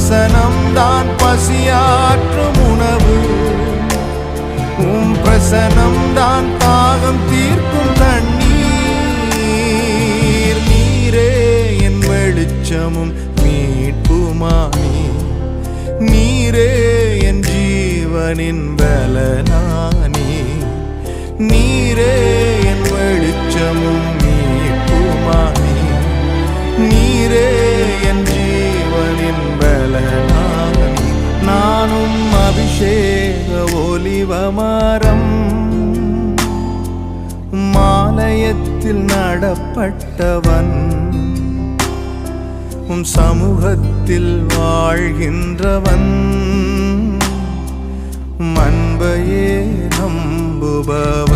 வசனம்தான் பசியாற்றும் உணவு. உம் பிரசனம்தான் தாகம் தீர்க்கும் தண்ணீர். நீரே என் வெளிச்சமும் மீட்புமானி நீரே என் ஜீவனின் பலனா? அபிஷேக ஒலிவமரம். மாலயத்தில் நடப்பட்டவன் உம் சமூகத்தில் வாழ்கின்றவன். மண்பையே நம்புபவன்.